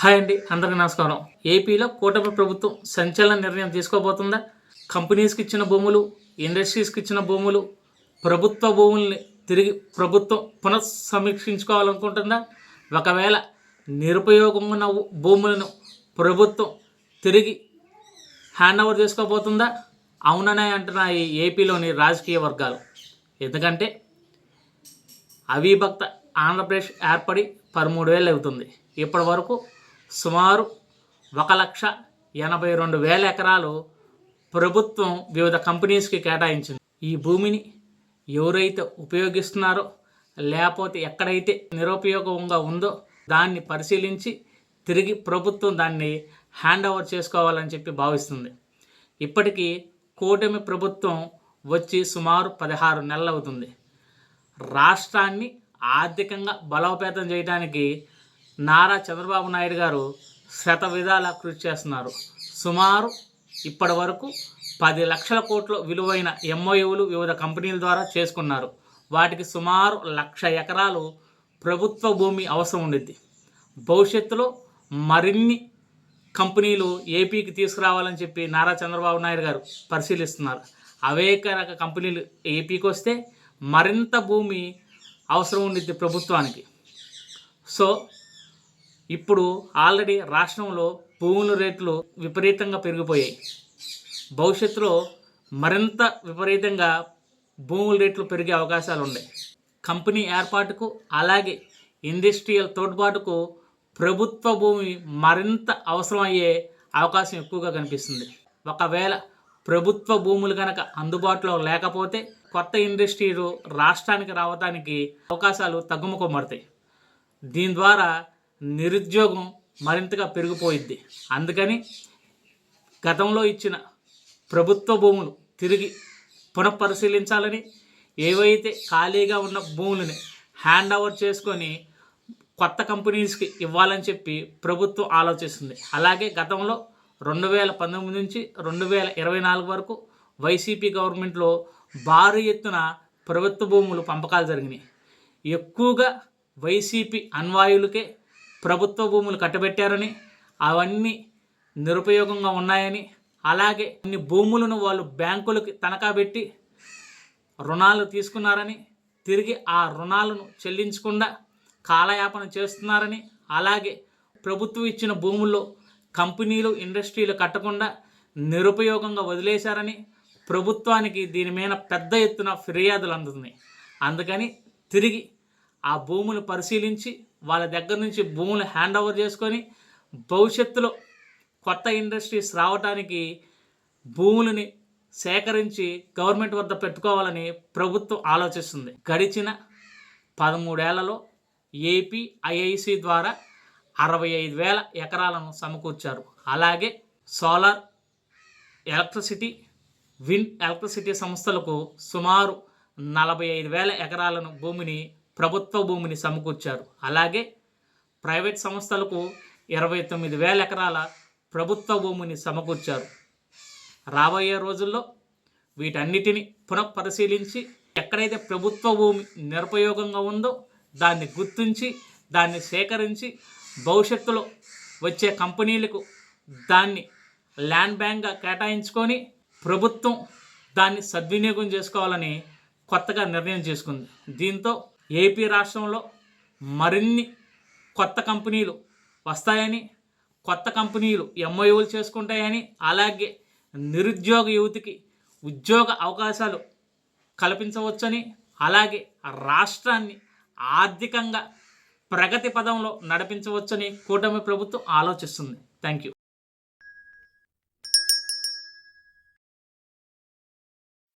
Hi అండి అందరికీ నమస్కారం. ఏపీలో కూటమి ప్రభుత్వం సంచలన నిర్ణయం తీసుకోబోతుందా? కంపెనీస్కి ఇచ్చిన భూములు ఇండస్ట్రీస్కి ఇచ్చిన భూములు ప్రభుత్వ భూముల్ని తిరిగి ప్రభుత్వం పునఃసమీక్షించుకోవాలనుకుంటుందా? ఒకవేళ నిరుపయోగం ఉన్న భూములను ప్రభుత్వం తిరిగి హ్యాండ్ ఓవర్ చేసుకోబోతుందా? అవుననే అంటున్న ఈ ఏపీలోని రాజకీయ వర్గాలు. ఎందుకంటే అవిభక్త ఆంధ్రప్రదేశ్ ఏర్పడి పదమూడు వేలు అవుతుంది. ఇప్పటి వరకు సుమారు ఒక లక్ష ఎనభై రెండు వేల ఎకరాలు ప్రభుత్వం వివిధ కంపెనీస్కి కేటాయించింది. ఈ భూమిని ఎవరైతే ఉపయోగిస్తున్నారో లేకపోతే ఎక్కడైతే నిరుపయోగంగా ఉందో దాన్ని పరిశీలించి తిరిగి ప్రభుత్వం దాన్ని హ్యాండ్ ఓవర్ చేసుకోవాలని చెప్పి భావిస్తుంది. ఇప్పటికీ కూటమి ప్రభుత్వం వచ్చి సుమారు పదహారు నెలలు అవుతుంది రాష్ట్రాన్ని ఆర్థికంగా బలోపేతం చేయడానికి నారా చంద్రబాబు నాయుడు గారు శత విధాల కృషి చేస్తున్నారు. సుమారు ఇప్పటి వరకు పది లక్షల కోట్ల విలువైన ఎంఓయూలు వివిధ కంపెనీల ద్వారా చేసుకున్నారు. వాటికి సుమారు లక్ష ఎకరాలు ప్రభుత్వ భూమి అవసరం ఉండిద్ది. భవిష్యత్తులో మరిన్ని కంపెనీలు ఏపీకి తీసుకురావాలని చెప్పి నారా చంద్రబాబు నాయుడు గారు పరిశీలిస్తున్నారు. అవేక రక కంపెనీలు ఏపీకి వస్తే మరింత భూమి అవసరం ఉండిద్ది ప్రభుత్వానికి. సో ఇప్పుడు ఆల్రెడీ రాష్ట్రంలో భూముల రేట్లు విపరీతంగా పెరిగిపోయాయి. భవిష్యత్తులో మరింత విపరీతంగా భూముల రేట్లు పెరిగే అవకాశాలు ఉన్నాయి. కంపెనీ ఏర్పాటుకు అలాగే ఇండస్ట్రియల్ తోడ్పాటుకు ప్రభుత్వ భూమి మరింత అవసరమయ్యే అవకాశం ఎక్కువగా కనిపిస్తుంది. ఒకవేళ ప్రభుత్వ భూములు కనుక అందుబాటులో లేకపోతే కొత్త ఇండస్ట్రీలు రాష్ట్రానికి రావడానికి అవకాశాలు తగ్గుముఖమడతాయి దీని ద్వారా నిరుద్యోగం మరింతగా పెరిగిపోయిద్ది. అందుకని గతంలో ఇచ్చిన ప్రభుత్వ భూములు తిరిగి పునఃపరిశీలించాలని ఏవైతే ఖాళీగా ఉన్న భూములని హ్యాండ్ ఓవర్ చేసుకొని కొత్త కంపెనీస్కి ఇవ్వాలని చెప్పి ప్రభుత్వం ఆలోచిస్తుంది. అలాగే గతంలో రెండు వేల పంతొమ్మిది నుంచి రెండు వేల ఇరవై నాలుగు వరకు వైసీపీ గవర్నమెంట్లో భారీ ఎత్తున ప్రభుత్వ భూములు పంపకాలు జరిగినాయి. ఎక్కువగా వైసీపీ అన్వాయులకే ప్రభుత్వ భూములు కట్టబెట్టారని అవన్నీ నిరుపయోగంగా ఉన్నాయని అలాగే కొన్ని భూములను వాళ్ళు బ్యాంకులకి తనఖా పెట్టి రుణాలు తీసుకున్నారని తిరిగి ఆ రుణాలను చెల్లించకుండా కాలయాపన చేస్తున్నారని అలాగే ప్రభుత్వం ఇచ్చిన భూముల్లో కంపెనీలు ఇండస్ట్రీలు కట్టకుండా నిరుపయోగంగా వదిలేశారని ప్రభుత్వానికి దీని మీద పెద్ద ఎత్తున ఫిర్యాదులు అందుతున్నాయి. అందుకని తిరిగి ఆ భూములు పరిశీలించి వాళ్ళ దగ్గర నుంచి భూములు హ్యాండ్ ఓవర్ చేసుకొని భవిష్యత్తులో కొత్త ఇండస్ట్రీస్ రావడానికి భూములని సేకరించి గవర్నమెంట్ వద్ద పెట్టుకోవాలని ప్రభుత్వం ఆలోచిస్తుంది. గడిచిన పదమూడేళ్ళలో ఏపీ ఐఐసి ద్వారా అరవై ఐదు వేల ఎకరాలను సమకూర్చారు. అలాగే సోలార్ ఎలక్ట్రిసిటీ విండ్ ఎలక్ట్రిసిటీ సంస్థలకు సుమారు నలభై ఐదు వేల ఎకరాలను భూమిని ప్రభుత్వ భూమిని సమకూర్చారు. అలాగే ప్రైవేట్ సంస్థలకు ఇరవై తొమ్మిది వేల ఎకరాల ప్రభుత్వ భూమిని సమకూర్చారు. రాబోయే రోజుల్లో వీటన్నిటిని పునఃపరిశీలించి ఎక్కడైతే ప్రభుత్వ భూమి నిరుపయోగంగా ఉందో దాన్ని గుర్తించి దాన్ని సేకరించి భవిష్యత్తులో వచ్చే కంపెనీలకు దాన్ని ల్యాండ్ బ్యాంక్గా కేటాయించుకొని ప్రభుత్వం దాన్ని సద్వినియోగం చేసుకోవాలని కొత్తగా నిర్ణయం చేసుకుంది. దీంతో ఏపీ రాష్ట్రంలో మరిన్ని కొత్త కంపెనీలు వస్తాయని కొత్త కంపెనీలు ఎంఓయూలు చేసుకుంటాయని అలాగే నిరుద్యోగ యువతికి ఉద్యోగ అవకాశాలు కల్పించవచ్చని అలాగే రాష్ట్రాన్ని ఆర్థికంగా ప్రగతి పదంలో నడిపించవచ్చని కూటమి ప్రభుత్వం ఆలోచిస్తుంది. Thank you